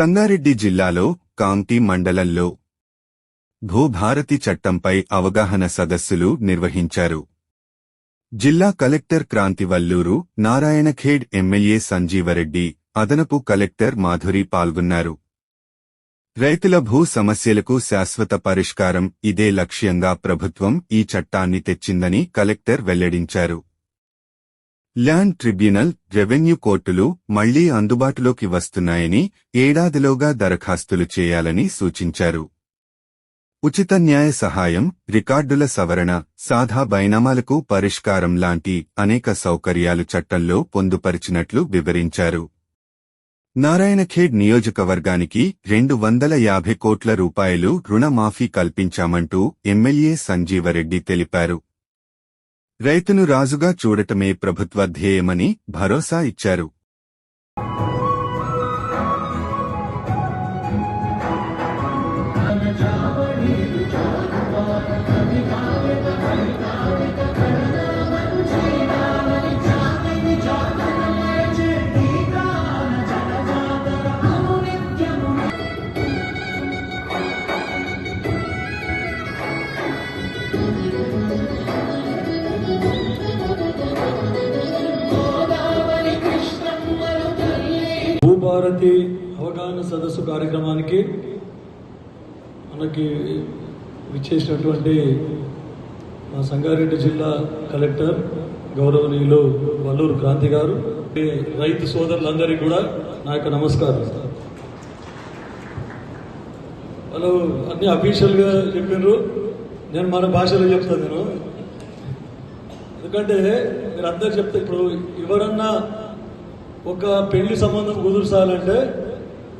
సంగారెడ్డి జిల్లాలో కాంతి మండలంలో భూభారతి చట్టంపై అవగాహన సదస్సులు నిర్వహించారు. జిల్లా కలెక్టర్ క్రాంతివల్లూరు నారాయణఖేడ్ ఎమ్మెల్యే సంజీవరెడ్డి అదనపు కలెక్టర్ మాధురి పాల్గొన్నారు. రైతుల భూ సమస్యలకు శాశ్వత పరిష్కారం ఇదే లక్ష్యంగా ప్రభుత్వం ఈ చట్టాన్ని తెచ్చిందని కలెక్టర్ వెల్లడించారు. ల్యాండ్ ట్రిబ్యునల్ రెవెన్యూ కోర్టులు మళ్ళీ అందుబాటులోకి వస్తున్నాయని ఏడాదిలోగా దరఖాస్తులు చేయాలని సూచించారు. ఉచిత న్యాయ సహాయం రికార్డుల సవరణ సాధా బైనామాలకు పరిష్కారం లాంటి అనేక సౌకర్యాలు చట్టంలో పొందుపరిచినట్లు వివరించారు. నారాయణఖేడ్ నియోజకవర్గానికి రెండు వందల యాభై కోట్ల రూపాయలు రుణమాఫీ కల్పించామంటూ ఎమ్మెల్యే సంజీవరెడ్డి తెలిపారు. రైతును రాజుగా చూడటమే ప్రభుత్వ ధ్యేయమని భరోసా ఇచ్చారు. మనకి విచ్చేసినటువంటి మా సంగారెడ్డి జిల్లా కలెక్టర్ గౌరవనీయులు వల్లూరు క్రాంతి గారు రైతు సోదరులందరికీ కూడా నా యొక్క నమస్కారం. వాళ్ళు అన్ని అఫీషియల్గా చెప్పినారు నేను మన భాషలో చెప్తాను నేను. ఎందుకంటే మీరు అందరు చెప్తే ఇప్పుడు ఎవరన్నా ఒక పెళ్ళి సంబంధం కుదుర్చాలంటే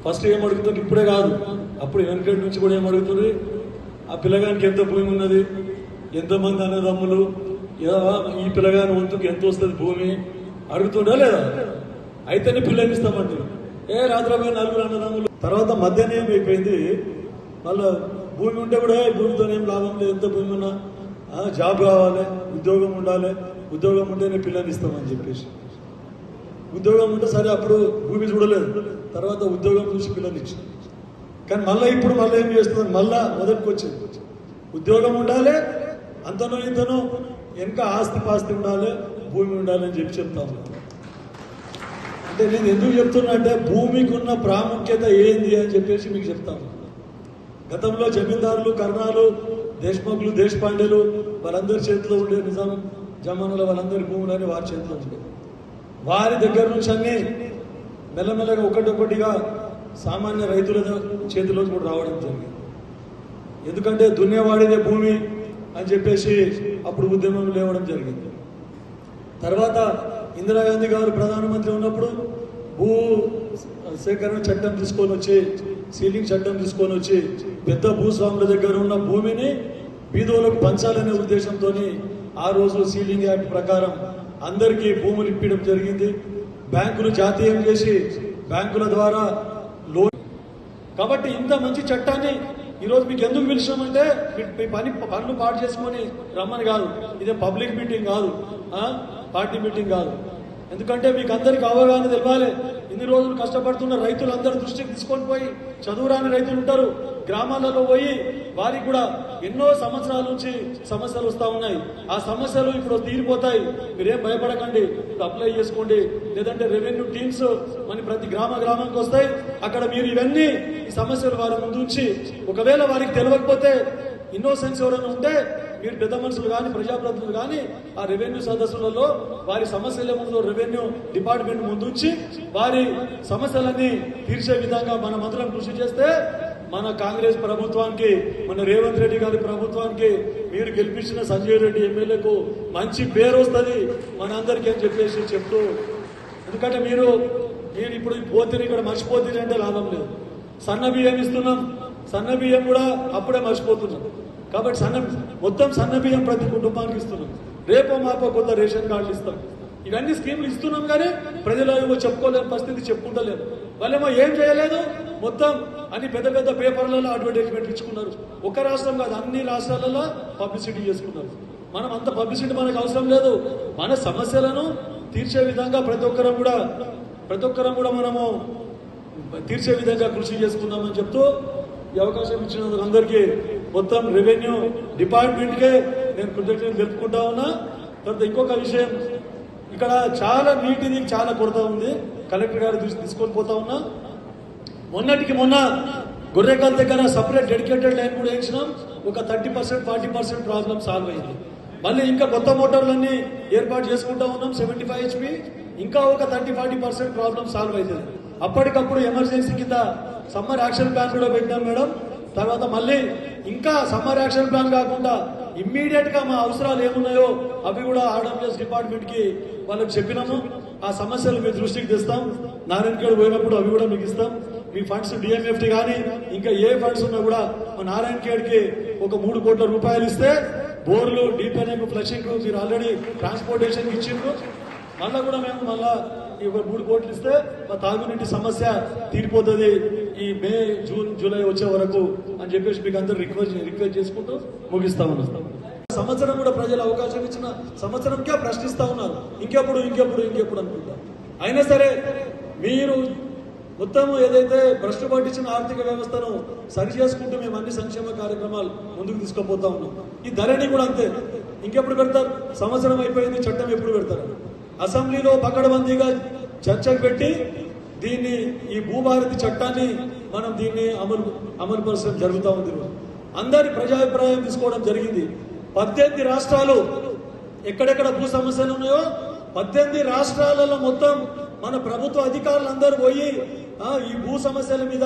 ఫస్ట్ ఏం అడుగుతుంది ఇప్పుడే కాదు. అప్పుడు వెనకటి నుంచి కూడా ఏం అడుగుతుంది? ఆ పిల్లగానికి ఎంత భూమి ఉన్నది? ఎంతమంది అన్నదమ్ములు? ఏదా ఈ పిల్లగాని వంతుకు ఎంత వస్తుంది భూమి? అడుగుతుండా లేదా? అయితేనే పిల్లని ఇస్తామండి. ఏ రాత్రి నలుగురు అన్నదమ్ములు. తర్వాత మధ్యాహ్నం ఏమైపోయింది? మళ్ళా భూమి ఉంటే కూడా "ఏ, భూమితో ఏం లాభం లేదు. ఎంత భూమి ఉన్నా జాబ్ కావాలి ఉద్యోగం ఉండాలి. ఉద్యోగం ఉంటేనే పిల్లని ఇస్తామని చెప్పేసి. ఉద్యోగం ఉంటే సరే అప్పుడు భూమి చూడలేదు. తర్వాత ఉద్యోగం చూసి పిల్లలు ఇచ్చింది కానీ మళ్ళీ ఇప్పుడు మళ్ళీ ఏం చేస్తుంది మళ్ళా మొదటికి వచ్చింది ఉద్యోగం ఉండాలి అంతనో ఇంతనో వెనక ఆస్తి పాస్తి ఉండాలి భూమి ఉండాలి అని చెప్పి చెప్తాము అంటే నేను ఎందుకు చెప్తున్నా అంటే భూమికి ఉన్న ప్రాముఖ్యత ఏంది అని చెప్పేసి మీకు చెప్తాను గతంలో జమీందారులు కర్ణాలు దేశముఖులు దేశపాండేలు వాళ్ళందరి చేతిలో ఉండే నిజాం జమానాలో వాళ్ళందరి భూములని వారి చేతిలో ఉండే. వారి దగ్గర నుంచి అన్ని మెల్లమెల్లగా ఒకటొకటిగా సామాన్య రైతుల చేతిలో కూడా రావడం జరిగింది. ఎందుకంటే దున్నేవాడిదే భూమి అని చెప్పేసి అప్పుడు ఉద్యమం లేవడం జరిగింది. తర్వాత ఇందిరాగాంధీ గారు ప్రధానమంత్రి ఉన్నప్పుడు భూ సేకరణ చట్టం తీసుకొని వచ్చి సీలింగ్ చట్టం తీసుకొని వచ్చి పెద్ద భూస్వాముల దగ్గర ఉన్న భూమిని బీదోలకు పంచాలనే ఉద్దేశంతో ఆ రోజు సీలింగ్ యాక్ట్ ప్రకారం అందరికీ భూములు ఇప్పించడం జరిగింది. బ్యాంకులు జాతీయం చేసి బ్యాంకుల ద్వారా లోన్ కాబట్టి ఇంత మంచి చట్టాన్ని ఈరోజు మీకు ఎందుకు పిలిచినామంటే మీ- పని పనులు పాటు చేసుకొని రమ్మని కాదు. ఇదే పబ్లిక్ మీటింగ్ కాదు. పార్టీ మీటింగ్ కాదు. ఎందుకంటే మీకు అందరికి అవగాహన తెలవాలి. ఇన్ని రోజులు కష్టపడుతున్న రైతులందరూ దృష్టికి తీసుకొని పోయి చదువురాని రైతులు ఉంటారు. గ్రామాలలో పోయి వారికి కూడా ఎన్నో సంవత్సరాల నుంచి సమస్యలు వస్తూ ఉన్నాయి. ఆ సమస్యలు ఇప్పుడు తీరిపోతాయి. మీరేం భయపడకండి. ఇప్పుడు అప్లై చేసుకోండి. లేదంటే రెవెన్యూ టీమ్స్ మన ప్రతి గ్రామ గ్రామానికి వస్తాయి. అక్కడ మీరు ఇవన్నీ ఈ సమస్యలు వారి ముందు ఉంచి ఒకవేళ వారికి తెలియకపోతే ఇన్నోసెన్స్ ఎవరైనా ఉంటే మీరు పెద్ద మనుషులు కానీ ప్రజాప్రతినిధులు కానీ ఆ రెవెన్యూ సదస్సులలో వారి సమస్యల ముందు రెవెన్యూ డిపార్ట్మెంట్ ముందుంచి వారి సమస్యలన్నీ తీర్చే విధంగా మన మంత్రం కృషి చేస్తే మన కాంగ్రెస్ ప్రభుత్వానికి మన రేవంత్ రెడ్డి గారి ప్రభుత్వానికి మీరు గెలిపించిన సంజయ్ రెడ్డి ఎమ్మెల్యేకు మంచి పేరు వస్తుంది మన అందరికీ అని చెప్పేసి చెప్తూ ఎందుకంటే మీరు మీరు ఇప్పుడు పోతే ఇక్కడ మర్చిపోతుంది అంటే లాభం లేదు. సన్న బియ్యం ఇస్తున్నాం. సన్న బియ్యం కూడా అప్పుడే మర్చిపోతున్నాం. కాబట్టి సన్న మొత్తం సన్న బియ్యం ప్రతి కుటుంబానికి ఇస్తున్నాం. రేపో మాపో కొత్త రేషన్ కార్డులు ఇస్తాం. ఇవన్నీ స్కీములు ఇస్తున్నాం కానీ ప్రజలు ఏమో చెప్పుకోలేని పరిస్థితి చెప్పుకుంటలేదు వాళ్ళేమో ఏం చేయలేదు? మొత్తం అన్ని పెద్ద పెద్ద పేపర్లలో అడ్వర్టైజ్మెంట్ ఇచ్చుకున్నారు. ఒక రాష్ట్రం కాదు అన్ని రాష్ట్రాలలో పబ్లిసిటీ చేసుకున్నారు. మనం అంత పబ్లిసిటీ మనకు అవసరం లేదు. మన సమస్యలను తీర్చే విధంగా ప్రతి ఒక్కరం కూడా ప్రతి ఒక్కరం కూడా మనము తీర్చే విధంగా కృషి చేసుకుందామని చెప్తూ ఈ అవకాశం ఇచ్చినందుకు అందరికీ మొత్తం రెవెన్యూ డిపార్ట్మెంట్కే నేను కృతజ్ఞతలు తెలుపుకుంటా ఉన్నా. తర్వాత ఇంకొక విషయం ఇక్కడ చాలా నీటిది చాలా కొరత ఉంది. కలెక్టర్ గారు తీసు- తీసుకొని పోతా ఉన్నా. మొన్నటికి మొన్న గొర్రెకాల దగ్గర సపరేట్ డెడికేటెడ్ లైన్ కూడా వేయించినాం ఒక thirty percent forty percent problem solve అయింది. మళ్ళీ ఇంకా కొత్త మోటార్లన్నీ ఏర్పాటు చేసుకుంటా ఉన్నాం సెవెంటీ ఫైవ్ హెచ్పి ఇంకా ఒక thirty forty percent problem solve అవుతుంది అప్పటికప్పుడు ఎమర్జెన్సీ కింద సమ్మర్ యాక్షన్ ప్లాన్ కూడా పెట్టాం మేడం. తర్వాత మళ్ళీ ఇంకా సమ్మర్ యాక్షన్ ప్లాన్ కాకుండా ఇమ్మీడియట్గా మా అవసరాలు ఏమున్నాయో అవి కూడా ఆర్డబ్ల్యూఎస్ డిపార్ట్మెంట్కి వాళ్ళకి చెప్పినాము. ఆ సమస్యలు మీ దృష్టికి తెస్తాం. నారాయణగఢ్ పోయినప్పుడు అవి కూడా మీకు ఇస్తాం. మీ ఫండ్స్ డిఎంఎఫ్టి కానీ ఇంకా ఏ ఫండ్స్ ఉన్నా కూడా మా నారాయణగఢ్కి ఒక మూడు కోట్ల రూపాయలు ఇస్తే బోర్లు డీపెనింగ్ ఫ్లషింగ్ మీరు ఆల్రెడీ ట్రాన్స్పోర్టేషన్ ఇచ్చిండ్రు. మళ్ళా కూడా మేము మళ్ళా ఈ ఒక మూడు కోట్లు ఇస్తే మా తాగునీటి సమస్య తీరిపోతుంది. ఈ మే జూన్ జూలై వచ్చే వరకు అని చెప్పేసి మీకు అందరూ రిక్వెస్ట్ రిక్వెస్ట్ చేసుకుంటూ ముగిస్తా ఉన్నాం. సంవత్సరం కూడా ప్రజలు అవకాశం ఇచ్చిన సంవత్సరంకే ప్రశ్నిస్తా ఉన్నారు. ఇంకెప్పుడు ఇంకెప్పుడు ఇంకెప్పుడు అనుకుంటా. అయినా సరే మీరు మొత్తం ఏదైతే భ్రష్టు పట్టించిన ఆర్థిక వ్యవస్థను సరి చేసుకుంటూ మేము అన్ని సంక్షేమ కార్యక్రమాలు ముందుకు తీసుకుపోతా ఉన్నాం. ఈ ధరణి కూడా అంతే. ఇంకెప్పుడు పెడతారు? సంవత్సరం అయిపోయింది చట్టం ఎప్పుడు పెడతారు? అసెంబ్లీలో పకడ్బందీగా చర్చలు పెట్టి దీన్ని ఈ భూభారతి చట్టాన్ని మనం దీన్ని అమలు అమలుపరచడం జరుగుతూ ఉంది అందరి ప్రజాభిప్రాయం తీసుకోవడం జరిగింది. పద్దెనిమిది రాష్ట్రాలు ఎక్కడెక్కడ భూ సమస్యలు ఉన్నాయో పద్దెనిమిది రాష్ట్రాలలో మొత్తం మన ప్రభుత్వ అధికారులందరూ పోయి ఈ భూ సమస్యల మీద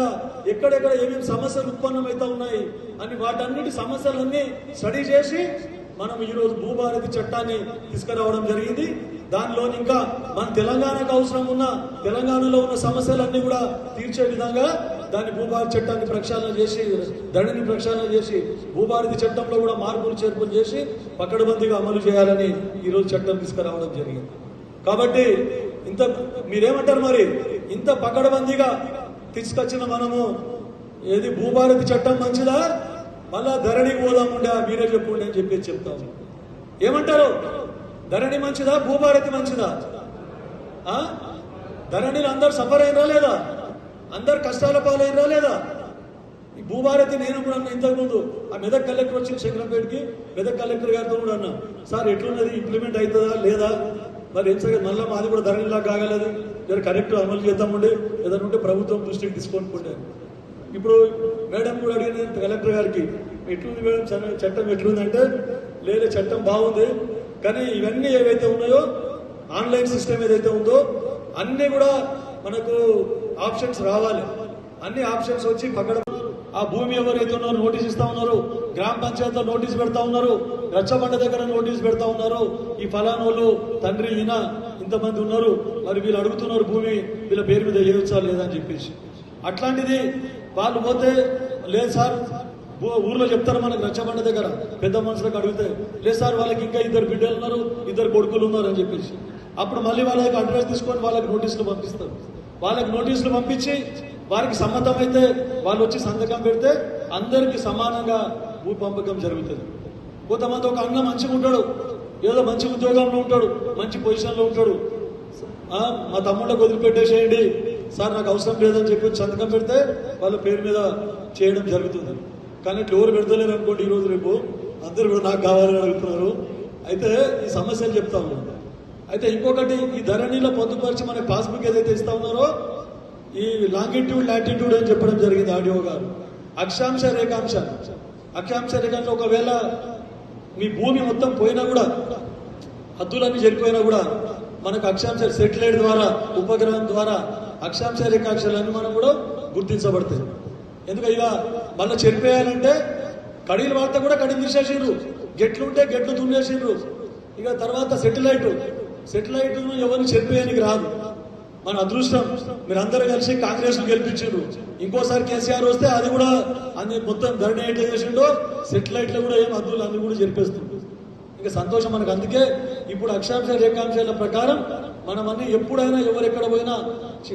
ఎక్కడెక్కడ ఏమేమి సమస్యలు ఉత్పన్నమవుతా ఉన్నాయి అని వాటన్నిటి సమస్యలన్నీ స్టడీ చేసి మనం ఈరోజు భూభారతి చట్టాన్ని తీసుకురావడం జరిగింది. దానిలో ఇంకా మన తెలంగాణకు అవసరం ఉన్న తెలంగాణలో ఉన్న సమస్యలన్నీ కూడా తీర్చే విధంగా దాన్ని భూభారతి చట్టాన్ని ప్రక్షాళన చేసి ధరణిని ప్రక్షాళన చేసి భూభారతి చట్టంలో కూడా మార్పులు చేర్పులు చేసి పక్కడబందీగా అమలు చేయాలని ఈరోజు చట్టం తీసుకురావడం జరిగింది. కాబట్టి ఇంత మీరేమంటారు మరి? ఇంత పకడబందీగా తీసుకొచ్చిన మనము ఏది భూభారతి చట్టం మంచిదా? మళ్ళా ధరణికి పోదాముండే మీరే చెప్పుండే అని చెప్పేసి చెప్తాము ఏమంటారు? ధరణి మంచిదా? భూభారతి మంచిదా? ధరణిలు ధరణిలో అందరు సఫర్ అయినరా లేదా? అందరు కష్టాల పాలైనరా లేదా? ఈ భూభారతి నేను కూడా అన్న ఇంతకుముందు ఆ మెదక్ కలెక్టర్ వచ్చిన శంకరంపేటకి. మెదక్ కలెక్టర్ గారితో కూడా అన్నా. సార్ ఎట్లున్నది? ఇంప్లిమెంట్ అవుతుందా లేదా? మరి ఏం సరే మళ్ళీ మాది కూడా ధరణిలా కాగలదు. జర కరెక్ట్ అమలు చేద్దామండి ఏదైనా ఉంటే ప్రభుత్వం దృష్టికి తీసుకొని పోండి ఇప్పుడు మేడం కూడా అడిగిన కలెక్టర్ గారికి ఎట్లుంది మేడం? చట్టం ఎట్లుందంటే లేదా చట్టం బాగుంది కానీ ఇవన్నీ ఏవైతే ఉన్నాయో ఆన్లైన్ సిస్టమ్ ఏదైతే ఉందో అన్నీ కూడా మనకు ఆప్షన్స్ రావాలి. అన్ని ఆప్షన్స్ వచ్చి పక్కన ఆ భూమి ఎవరైతే ఉన్నారో నోటీస్ ఇస్తా ఉన్నారు గ్రామ పంచాయతీలో నోటీస్ పెడతా ఉన్నారు రచ్చబండ దగ్గర నోటీస్ పెడతా ఉన్నారు. ఈ ఫలానోళ్ళు తండ్రి ఈయన ఇంతమంది ఉన్నారు మరి వీళ్ళు అడుగుతున్నారు భూమి వీళ్ళ పేరు మీద వేయవచ్చా లేదా అని చెప్పేసి. అట్లాంటిది వాళ్ళు పోతే లేదు సార్ ఊర్లో చెప్తారు మనకు రచ్చబండ దగ్గర. పెద్ద మనుషులకు అడిగితే లేదు సార్ వాళ్ళకి ఇంకా ఇద్దరు బిడ్డలు ఉన్నారు ఇద్దరు కొడుకులు ఉన్నారు అని చెప్పేసి. అప్పుడు మళ్ళీ వాళ్ళకి అడ్రస్ తీసుకొని వాళ్ళకి నోటీసులు పంపిస్తారు. వాళ్ళకి నోటీసులు పంపించి వారికి సమ్మతమైతే వాళ్ళు వచ్చి సంతకం పెడితే అందరికీ సమానంగా భూ పంపకం జరుగుతుంది. కొంతమంది ఒక అన్న మంచిగా ఉంటాడు ఏదో మంచి ఉద్యోగంలో ఉంటాడు మంచి పొజిషన్లో ఉంటాడు. మా తమ్ముళ్ళకి వదిలిపెట్టేసేయండి సార్ నాకు అవసరం లేదని చెప్పి సంతకం పెడితే వాళ్ళ పేరు మీద చేయడం జరుగుతుంది కానీ ఇట్లా ఎవరు పెడతలేరు అనుకోండి ఈ రోజు రేపు. అందరూ కూడా నాకు కావాలని అడుగుతున్నారు. అయితే ఈ సమస్యలు చెప్తా ఉన్నాను. అయితే ఇంకొకటి ఈ ధరణిలో పొందుపరిచి మన పాస్బుక్ ఏదైతే ఇస్తా ఉన్నారో ఈ లాంగిట్యూడ్ లాటిట్యూడ్ అని చెప్పడం జరిగింది ఆడియో గారు. అక్షాంశ రేఖాంశ. అక్షాంశ రేఖాంశ ఒకవేళ మీ భూమి మొత్తం పోయినా కూడా హద్దులన్నీ జరిపోయినా కూడా మనకు అక్షాంశ సెటిలైట్ ద్వారా ఉపగ్రహం ద్వారా అక్షాంశ రేఖాంశాలన్నీ మనం కూడా గుర్తించబడతాయి. ఎందుకు ఇక మళ్ళీ చెరిపేయాలంటే కడీలు వాడితే కూడా కడీలు తీసేసిండ్రు. గెట్లు ఉంటే గెట్లు దున్నేసిండ్రు ఇక తర్వాత సెటిలైట్. సెటిలైట్ ఎవరిని చెరిపేయడానికి రాదు. మన అదృష్టం మీరు అందరూ కలిసి కాంగ్రెస్ గెలిపించారు ఇంకోసారి కేసీఆర్ వస్తే అది కూడా అన్ని మొత్తం ధరణి ఎట్లా చేసిండో సెటిలైట్లు కూడా ఏం అద్దులు అన్ని కూడా జరిపేస్తుంది ఇంకా సంతోషం మనకు అందుకే ఇప్పుడు అక్షాంశ రేఖాంశాల ప్రకారం మనం అన్ని ఎప్పుడైనా ఎవరెక్కడ పోయినా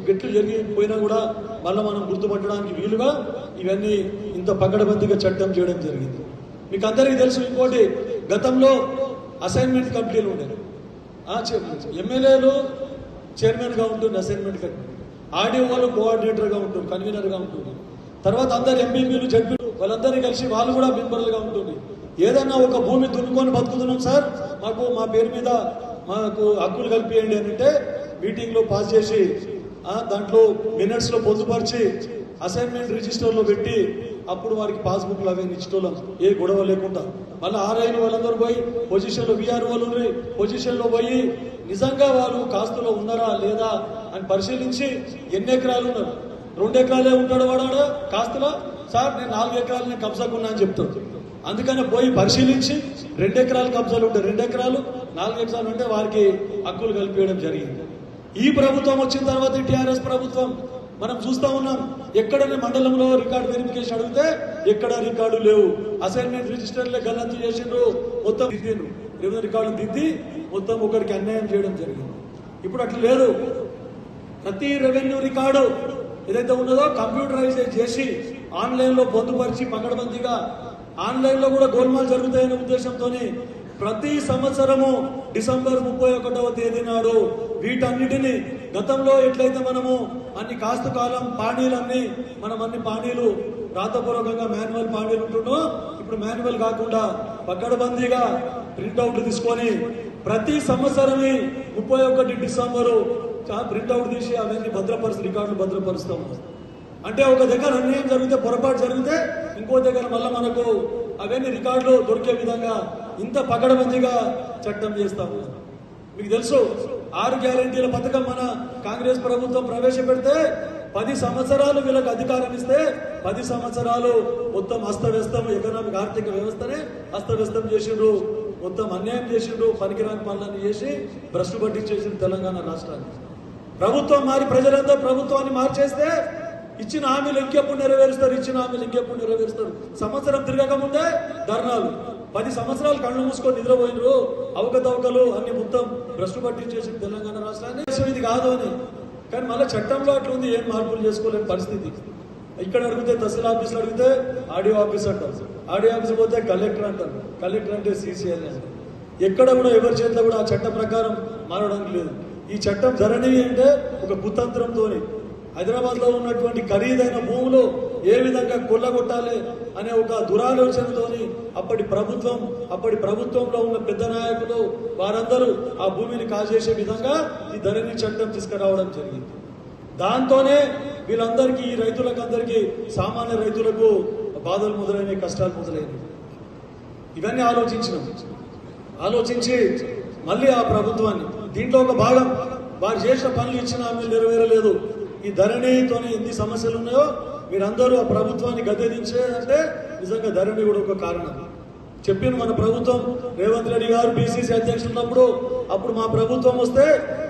గెట్లు జరిగిపోయినా కూడా మళ్ళీ మనం గుర్తుపట్టడానికి వీలుగా ఇవన్నీ ఇంత పకడ్బందీగా చట్టం చేయడం జరిగింది. మీకు అందరికీ తెలుసు ఇంకోటి గతంలో అసైన్మెంట్ కమిటీలు ఉండేవి. ఎమ్మెల్యేలు చైర్మన్గా ఉంటుంది అసైన్మెంట్ కమిటీ ఆడియో వాళ్ళు కోఆర్డినేటర్గా ఉంటుంది కన్వీనర్గా ఉంటుంది తర్వాత అందరు ఎంపీపీలు జడ్పీలు వాళ్ళందరినీ కలిసి వాళ్ళు కూడా మెంబర్లుగా ఉంటుంది ఏదన్నా ఒక భూమి దున్నుకొని బతుకుతున్నాం సార్ మాకు మా పేరు మీద మాకు హక్కులు కల్పియండి అని అంటే మీటింగ్లో పాస్ చేసి దాంట్లో మినిట్స్లో పొందుపరిచి అసైన్మెంట్ రిజిస్టర్లో పెట్టి అప్పుడు వారికి పాస్బుక్లు అవన్నీ ఇచ్చేటోళ్ళం. ఏ గొడవ లేకుండా. మళ్ళీ ఆర్ఐలు వాళ్ళందరూ పోయి పొజిషన్లో విఆర్ వాళ్ళు పొజిషన్లో పోయి నిజంగా వాళ్ళు కాస్తులో ఉన్నారా లేదా అని పరిశీలించి ఎన్ని ఎకరాలు ఉన్నారు? రెండు ఎకరాలే ఉంటాడు వాడాడు కాస్తులో? సార్ నేను నాలుగు ఎకరాలు నేను కబ్జాకున్నా అని చెప్తాడు. అందుకని పోయి పరిశీలించి రెండు ఎకరాలు కబ్జాలు ఉంటాయి రెండు ఎకరాలు నాలుగు ఎకరాలు ఉంటే వారికి హక్కులు కల్పించడం జరిగింది. ఈ ప్రభుత్వం వచ్చిన తర్వాత టిఆర్ఎస్ ప్రభుత్వం మనం చూస్తా ఉన్నాం. ఎక్కడ మండలంలో రికార్డు వెరిఫికేషన్ అడిగితే ఎక్కడ రికార్డు లేవు. అసైన్మెంట్ రిజిస్టర్లే గల్లంతు చేసిండ్రు మొత్తం దిద్దిండ్రు. రెవెన్యూ రికార్డు దిద్ది మొత్తం ఒకరికి అన్యాయం చేయడం జరిగింది. ఇప్పుడు అట్లా లేదు. ప్రతి రెవెన్యూ రికార్డు ఏదైతే ఉన్నదో కంప్యూటరైజ్ చేసి ఆన్లైన్లో పొందుపరిచి పకడబందీగా ఆన్లైన్లో కూడా గోల్మాల్ జరుగుతాయనే ఉద్దేశంతో ప్రతి సంవత్సరము డిసెంబర్ ముప్పై ఒకటవ తేదీ నాడు వీటన్నిటిని గతంలో ఎట్లయితే మనము అన్ని కాస్తు కాలం పాణీలన్నీ మనం అన్ని పాణీలు రాతపూర్వకంగా మాన్యువల్ పాణీలు ఉంటుండో ఇప్పుడు మాన్యువల్ కాకుండా పక్కడబందీగా ప్రింట్అవుట్లు తీసుకొని ప్రతి సంవత్సరమే ముప్పై ఒకటి డిసెంబరు ప్రింట్అవుట్ తీసి అవన్నీ భద్రపరుస్తు రికార్డులు భద్రపరుస్తాం అంటే ఒక దగ్గర అన్యాయం జరిగితే పొరపాటు జరిగితే ఇంకో దగ్గర మళ్ళీ మనకు అవన్నీ రికార్డులు దొరికే విధంగా ఇంత పకడబందీగా చట్టం చేస్తాము. మీకు తెలుసు ఆరు గ్యారంటీల పథకం మన కాంగ్రెస్ ప్రభుత్వం ప్రవేశపెడితే పది సంవత్సరాలు వీళ్ళకి అధికారం ఇస్తే పది సంవత్సరాలు మొత్తం అస్తవ్యస్తం ఎకనామిక్ ఆర్థిక వ్యవస్థనే అస్తవ్యస్తం చేసిండ్రు. మొత్తం అన్యాయం చేసిండ్రు పనికిరాని పనులన్నీ చేసి భ్రష్టు పట్టించేసిండ్రు తెలంగాణ రాష్ట్రాన్ని. ప్రభుత్వం మారి ప్రజలందరూ ప్రభుత్వాన్ని మార్చేస్తే ఇచ్చిన హామీలు ఇంకెప్పుడు నెరవేరుస్తారు? ఇచ్చిన హామీలు ఇంకెప్పుడు నెరవేరుస్తారు? సంవత్సరం తిరగక ముందే ధర్నాలు. పది సంవత్సరాలు కళ్ళు మూసుకొని నిద్రపోయినరు. అవకతవకలు అన్ని మొత్తం భ్రష్టు పట్టించేసి తెలంగాణ రాష్ట్రాన్ని ఇది కాదు అని. కానీ మళ్ళీ చట్టంలో అట్లా ఉంది ఏం మార్పులు చేసుకోలేని పరిస్థితి. ఇక్కడ అడిగితే తహసీల్ ఆఫీస్ అడిగితే ఆడియో ఆఫీస్ అంటారు. ఆడియో ఆఫీస్ పోతే కలెక్టర్ అంటారు. కలెక్టర్ అంటే సీసీఎల్ అంటారు ఎక్కడ కూడా ఎవరి చేతిలో కూడా ఆ చట్టం ప్రకారం మారడానికి లేదు. ఈ చట్టం ధరణి అంటే ఒక కుతంత్రంతో హైదరాబాద్లో ఉన్నటువంటి ఖరీదైన భూములు ఏ విధంగా కొల్లగొట్టాలి అనే ఒక దురాలోచనతోని అప్పటి ప్రభుత్వం అప్పటి ప్రభుత్వంలో ఉన్న పెద్ద నాయకులు వారందరూ ఆ భూమిని కాజేసే విధంగా ఈ ధరణి చట్టం తీసుకురావడం జరిగింది. దాంతోనే వీళ్ళందరికీ ఈ రైతులకు అందరికీ సామాన్య రైతులకు బాధలు మొదలైనవి కష్టాలు మొదలైనవి. ఇవన్నీ ఆలోచించినాం. ఆలోచించి మళ్ళీ ఆ ప్రభుత్వాన్ని దీంట్లో ఒక భాగం వారు చేసిన పనులు ఇచ్చిన మీరు నెరవేరలేదు. ఈ ధరణితోనే ఎన్ని సమస్యలు ఉన్నాయో మీరందరూ ఆ ప్రభుత్వాన్ని గద్దెదించేదంటే నిజంగా ధరణి కూడా ఒక కారణం. చెప్పిన మన ప్రభుత్వం రేవంత్ రెడ్డి గారు బీసీసీ అధ్యక్షులు ఉన్నప్పుడు అప్పుడు మా ప్రభుత్వం వస్తే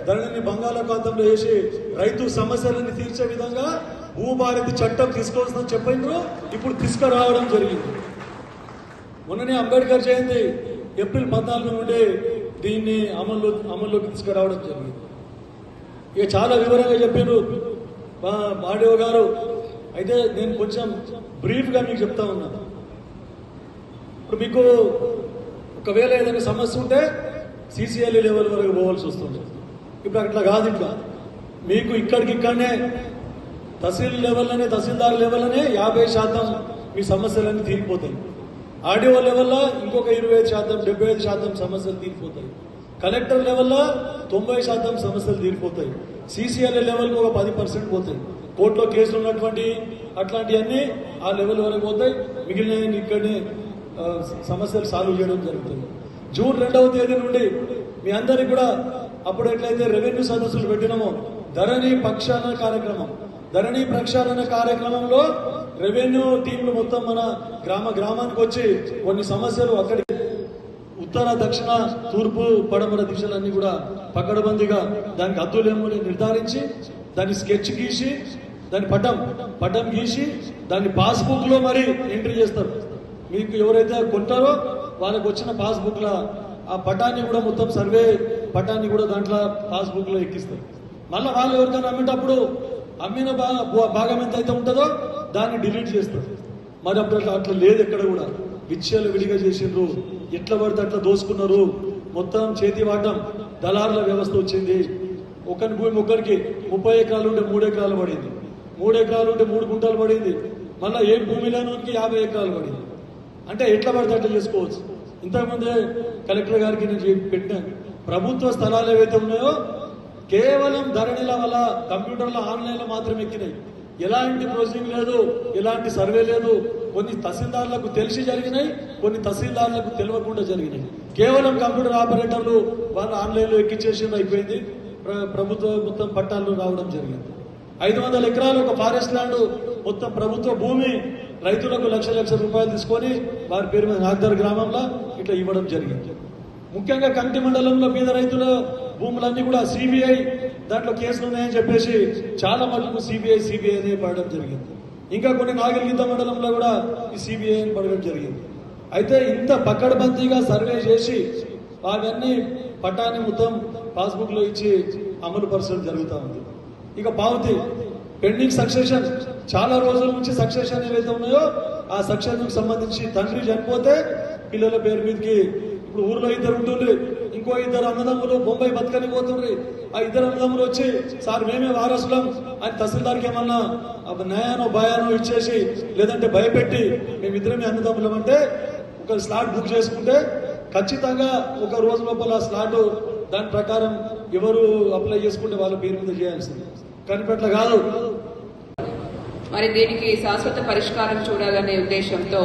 ధరణిని బంగాళాఖాతంలో వేసి రైతు సమస్యలను తీర్చే విధంగా భూభారతి చట్టం తీసుకోవాల్సిందని చెప్పిండ్రు ఇప్పుడు తీసుకురావడం జరిగింది. మొన్ననే అంబేద్కర్ జయంతి ఏప్రిల్ పద్నాలుగు నుండి దీన్ని అమల్లో అమల్లోకి తీసుకురావడం జరిగింది. ఇక చాలా వివరంగా చెప్పారు మాడేవ్ గారు అయితే నేను కొంచెం బ్రీఫ్గా మీకు చెప్తా ఉన్నాను ఇప్పుడు మీకు ఒకవేళ ఏదైనా సమస్య ఉంటే సీసీఎల్ఈ లెవెల్ వరకు పోవాల్సి వస్తుంది. ఇప్పుడు అట్లా కాదు ఇట్లా. మీకు ఇక్కడికి ఇక్కడనే తహసీల్ లెవెల్లోనే తహసీల్దార్ లెవెల్లోనే యాభై శాతం మీ సమస్యలన్నీ తీరిపోతాయి. ఆర్డీఓ లెవెల్లో ఇంకొక ఇరవై ఐదు శాతం డెబ్బై ఐదు శాతం సమస్యలు తీరిపోతాయి. కలెక్టర్ లెవెల్లో తొంభై శాతం సమస్యలు తీరిపోతాయి. సీసీఎల్ఏ లెవెల్కి ఒక పది పర్సెంట్ పోతాయి. కోర్టులో కేసులు ఉన్నటువంటి అట్లాంటివన్నీ ఆ లెవెల్ వరకు పోతాయి. మిగిలిన ఇక్కడనే సమస్యలు సాల్వ్ చేయడం జరుగుతుంది. జూన్ రెండవ తేదీ నుండి మీ అందరికి కూడా అప్పుడు ఎట్లయితే రెవెన్యూ సదస్సులు పెట్టినామో ధరణి పక్షాన కార్యక్రమం. ధరణి ప్రక్షాళన కార్యక్రమంలో రెవెన్యూ టీంలు మొత్తం మన గ్రామ గ్రామానికి వచ్చి కొన్ని సమస్యలు అక్కడి ఉత్తర దక్షిణ తూర్పు పడమర దిశలన్నీ కూడా పకడబందిగా దానికి అద్దులేమో అని నిర్ధారించి దాన్ని స్కెచ్ గీసి దాని పటం పటం గీసి దాన్ని పాస్బుక్లో మరి ఎంట్రీ చేస్తారు. మీకు ఎవరైతే కొంటారో వాళ్ళకి వచ్చిన పాస్బుక్ ఆ పటాన్ని కూడా మొత్తం సర్వే పటాన్ని కూడా దాంట్లో పాస్బుక్లో ఎక్కిస్తారు. మళ్ళీ వాళ్ళు ఎవరికైనా అమ్మేటప్పుడు అమ్మిన భా- భాగం ఎంత అయితే ఉంటుందో దాన్ని డిలీట్ చేస్తారు. మరి అప్పుడు అట్లా లేదు ఎక్కడ కూడా. విచ్చలు విడిగా చేసిండ్రు. ఎట్లా పడితే అట్లా దోసుకున్నారు. మొత్తం చేతి వాడడం దళారుల వ్యవస్థ వచ్చింది. ఒకరి భూమి ఒకరికి ముప్పై ఎకరాలు ఉంటే మూడు ఎకరాలు పడింది. మూడు ఎకరాలు ఉంటే మూడు గుంటలు పడింది. మళ్ళీ ఏ భూమిలోనికి యాభై ఎకరాలు పడింది. అంటే ఎట్లా పడితే అట్లా చేసుకోవచ్చు. ఇంతకుముందే కలెక్టర్ గారికి నేను చెప్పి ప్రభుత్వ స్థలాలు ఏవైతే ఉన్నాయో కేవలం ధరణిల వల్ల కంప్యూటర్లో ఆన్లైన్లో మాత్రమే ఎక్కినాయి. ఎలాంటి ప్రొసీజింగ్ లేదు ఎలాంటి సర్వే లేదు. కొన్ని తహసీల్దార్లకు తెలిసి జరిగినాయి కొన్ని తహసీల్దార్లకు తెలియకుండా జరిగినాయి. కేవలం కంప్యూటర్ ఆపరేటర్లు వాళ్ళు ఆన్లైన్లో ఎక్కించేసి అయిపోయింది. ప్రభుత్వ మొత్తం పట్టాలు రావడం జరిగింది. ఐదు వందల ఎకరాలు ఒక ఫారెస్ట్ ల్యాండ్ మొత్తం ప్రభుత్వ భూమి రైతులకు లక్ష లక్ష రూపాయలు తీసుకొని వారి పేరు మీద నాగ్దర్ గ్రామంలో ఇట్లా ఇవ్వడం జరిగింది. ముఖ్యంగా కంటి మండలంలో పేద రైతుల భూములన్నీ కూడా సిబిఐ దాంట్లో కేసులు ఉన్నాయని చెప్పేసి చాలా మటుకు సిబిఐ సిబిఐ అనే పడడం జరిగింది. ఇంకా కొన్ని నాగరికత మండలంలో కూడా ఈ సిబిఐ అని పడడం జరిగింది. అయితే ఇంత పక్కడబందీగా సర్వే చేసి అవన్నీ పట్టాన్ని మొత్తం పాస్బుక్లో ఇచ్చి అమలు పరచడం జరుగుతూ ఉంది. ఇక పావతి పెండింగ్ సక్సెషన్ చాలా రోజుల నుంచి సక్సెషన్ ఏవైతే ఉన్నాయో ఆ సక్సెషన్ సంబంధించి తండ్రి చనిపోతే పిల్లల పేరు మీదకి ఇప్పుడు ఊర్లో ఇద్దరు ఉంటుంది ఇంకో ఇద్దరు అన్నదమ్ములు బొంబాయి బతకని పోతుండ్రి. ఆ ఇద్దరు అన్నదమ్ములు వచ్చి సార్ మేమే వారసులం అని తహసీల్దార్కి ఏమన్నా న్యాయానో భయానో ఇచ్చేసి లేదంటే భయపెట్టి మేమిద్దరమే అన్నదమ్ములం అంటే ఒక స్లాట్ బుక్ చేసుకుంటే ఖచ్చితంగా ఒక రోజు లోపల ఆ స్లాట్ దాని ప్రకారం ఎవరు అప్లై చేసుకుంటే వాళ్ళ పేరు మీద చేయాల్సింది. కాదు. మరి దీనికి శాశ్వత పరిష్కారం చూడాలనే ఉద్దేశంతో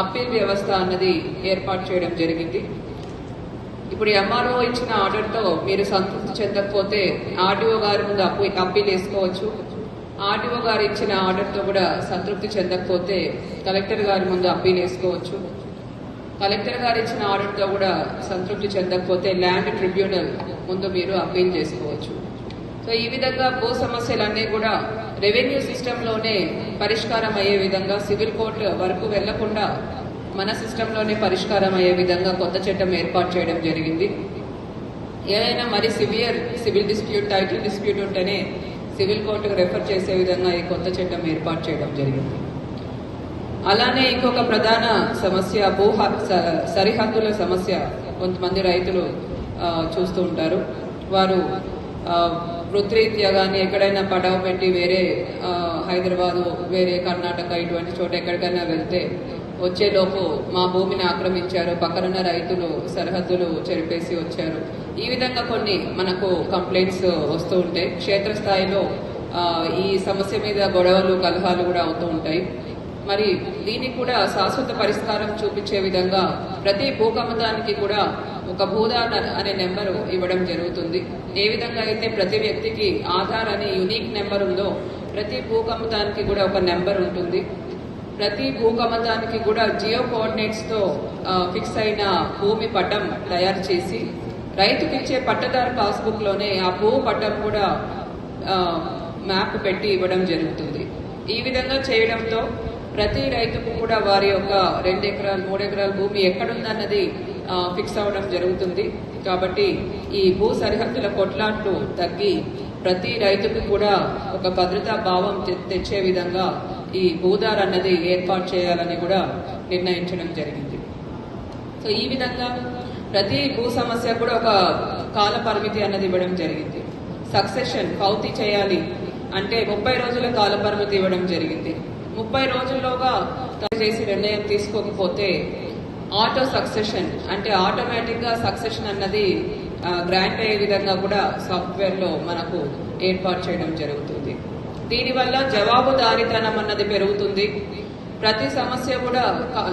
అప్పీల్ వ్యవస్థ అన్నది ఏర్పాటు చేయడం జరిగింది. ఇప్పుడు ఎంఆర్ఓ ఇచ్చిన ఆర్డర్తో మీరు సంతృప్తి చెందకపోతే ఆర్డీఓ గారి ముందు అప్పీ అప్పీల్ వేసుకోవచ్చు ఆర్డీఓ గారు ఇచ్చిన ఆర్డర్తో కూడా సంతృప్తి చెందకపోతే కలెక్టర్ గారి ముందు అప్పీల్ వేసుకోవచ్చు కలెక్టర్ గారు ఇచ్చిన ఆర్డర్తో కూడా సంతృప్తి చెందకపోతే ల్యాండ్ ట్రిబ్యునల్ ముందు మీరు అప్పీల్ చేసుకోవచ్చు. సో ఈ విధంగా భూ సమస్యలన్నీ కూడా రెవెన్యూ సిస్టంలోనే పరిష్కారం అయ్యే విధంగా సివిల్ కోర్టు వరకు వెళ్ళకుండా మన సిస్టంలోనే పరిష్కారం అయ్యే విధంగా కొత్త చట్టం ఏర్పాటు చేయడం జరిగింది. ఏదైనా మరి severe civil dispute title dispute ఉంటేనే సివిల్ కోర్టుకు రెఫర్ చేసే విధంగా ఈ కొత్త చట్టం ఏర్పాటు చేయడం జరిగింది. అలానే ఇంకొక ప్రధాన సమస్య భూ స- సరిహద్దుల సమస్య కొంతమంది రైతులు చూస్తూ ఉంటారు. వారు వృత్తిరీత్యా కానీ ఎక్కడైనా పడవ పెట్టి వేరే హైదరాబాద్ హైదరాబాదు వేరే కర్ణాటక ఇటువంటి చోట ఎక్కడికైనా వెళ్తే వచ్చేలోపు మా భూమిని ఆక్రమించారు పక్కనున్న రైతులు సరిహద్దులు చెరిపేసి వచ్చారు. ఈ విధంగా కొన్ని మనకు కంప్లైంట్స్ వస్తూ ఉంటాయి. క్షేత్రస్థాయిలో ఈ సమస్య మీద గొడవలు కలహాలు కూడా అవుతూ ఉంటాయి. మరి దీనికి కూడా శాశ్వత పరిష్కారం చూపించే విధంగా ప్రతి భూకమతానికి కూడా ఒక భూదాన్ అనే నెంబరు ఇవ్వడం జరుగుతుంది. ఏ విధంగా అయితే ప్రతి వ్యక్తికి ఆధార్ అనే యునిక్ నెంబర్ ఉందో ప్రతి భూకంపతానికి కూడా ఒక నెంబర్ ఉంటుంది. ప్రతి భూకంపతానికి కూడా జియో కోఆర్డినేట్స్తో ఫిక్స్ అయిన భూమి పట్టం తయారు చేసి రైతుకి ఇచ్చే పట్టదారు పాస్బుక్లోనే ఆ భూ పట్టం కూడా మ్యాప్ పెట్టి ఇవ్వడం జరుగుతుంది. ఈ విధంగా చేయడంతో ప్రతి రైతుకు కూడా వారి యొక్క రెండు ఎకరాలు మూడు ఎకరాల భూమి ఎక్కడుందన్నది ఫిక్స్ అవ్వడం జరుగుతుంది. కాబట్టి ఈ భూ సరిహద్దుల కొట్లాట్లు తగ్గి ప్రతి రైతుకు కూడా ఒక భద్రతా భావం తె- తెచ్చే విధంగా ఈ భూదార్ అన్నది ఏర్పాటు చేయాలని కూడా నిర్ణయించడం జరిగింది. సో ఈ విధంగా ప్రతి భూ సమస్య కూడా ఒక కాల పరిమితి అన్నది ఇవ్వడం జరిగింది. సక్సెషన్ పౌతి చేయాలి అంటే ముప్పై రోజుల కాల పరిమితి ఇవ్వడం జరిగింది. ముప్పై రోజుల్లోగా చేసి నిర్ణయం తీసుకోకపోతే ఆటో సక్సెషన్ అంటే ఆటోమేటిక్గా సక్సెషన్ అన్నది గ్రాంట్ అయ్యే విధంగా కూడా సాఫ్ట్వేర్లో మనకు ఏర్పాటు చేయడం జరుగుతుంది. దీనివల్ల జవాబుదారీతనం అన్నది పెరుగుతుంది. ప్రతి సమస్య కూడా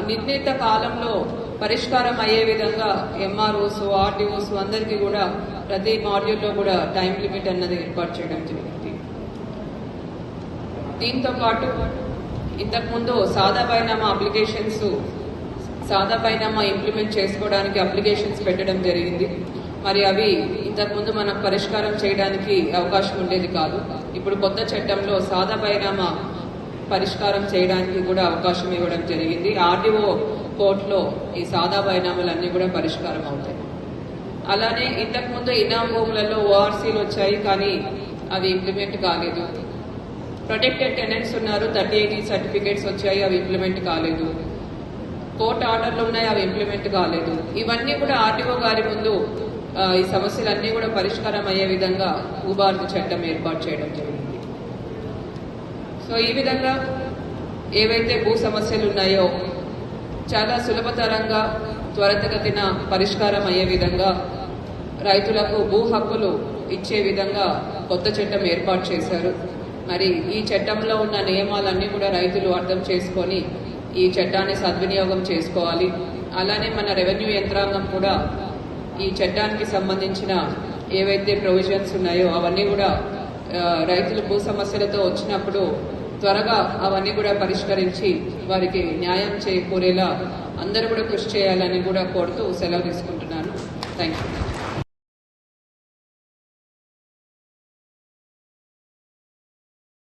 నిర్ణీత కాలంలో పరిష్కారం అయ్యే విధంగా ఎంఆర్ఓస్ ఆర్టీఓస్ అందరికీ కూడా ప్రతి మాడ్యూల్లో కూడా టైం లిమిట్ అన్నది ఏర్పాటు చేయడం జరిగింది. దీంతో పాటు ఇంతకుముందు సాదా అప్లికేషన్స్ సాదా బైనామా ఇంప్లిమెంట్ చేసుకోవడానికి అప్లికేషన్స్ పెట్టడం జరిగింది. మరి అవి ఇంతకుముందు మనం పరిష్కారం చేయడానికి అవకాశం ఉండేది కాదు. ఇప్పుడు కొత్త చట్టంలో సాదా బైనామా పరిష్కారం చేయడానికి కూడా అవకాశం ఇవ్వడం జరిగింది. ఆర్డీఓ కోర్టులో ఈ సాదా బైనామాలన్నీ కూడా పరిష్కారం అవుతాయి. అలానే ఇంతకుముందు ఇనాం భూములలో ఓఆర్సీలు వచ్చాయి కానీ అవి ఇంప్లిమెంట్ కాలేదు. ప్రొటెక్టెడ్ టెనెంట్స్ ఉన్నారు. థర్టీ ఎయిటీ సర్టిఫికేట్స్ వచ్చాయి. అవి ఇంప్లిమెంట్ కాలేదు. కోర్టు ఆర్డర్లు ఉన్నాయి అవి ఇంప్లిమెంట్ కాలేదు. ఇవన్నీ కూడా ఆర్టీఓ గారి ముందు ఈ సమస్యలన్నీ కూడా పరిష్కారం అయ్యే విధంగా భూభారతి చట్టం ఏర్పాటు చేయడం జరిగింది. సో ఈ విధంగా ఏవైతే భూ సమస్యలు ఉన్నాయో చాలా సులభతరంగా త్వరితగతిన పరిష్కారం అయ్యే విధంగా రైతులకు భూ హక్కులు ఇచ్చే విధంగా కొత్త చట్టం ఏర్పాటు చేశారు. మరి ఈ చట్టంలో ఉన్న నియమాలన్నీ కూడా రైతులు అర్థం చేసుకొని ఈ చట్టాన్ని సద్వినియోగం చేసుకోవాలి. అలానే మన రెవెన్యూ యంత్రాంగం కూడా ఈ చట్టానికి సంబంధించిన ఏవైతే ప్రొవిజన్స్ ఉన్నాయో అవన్నీ కూడా రైతులు భూ సమస్యలతో వచ్చినప్పుడు త్వరగా అవన్నీ కూడా పరిష్కరించి వారికి న్యాయం చేకూరేలా అందరూ కూడా కృషి చేయాలని కూడా కోరుతూ సెలవు తీసుకుంటున్నాను. Thank you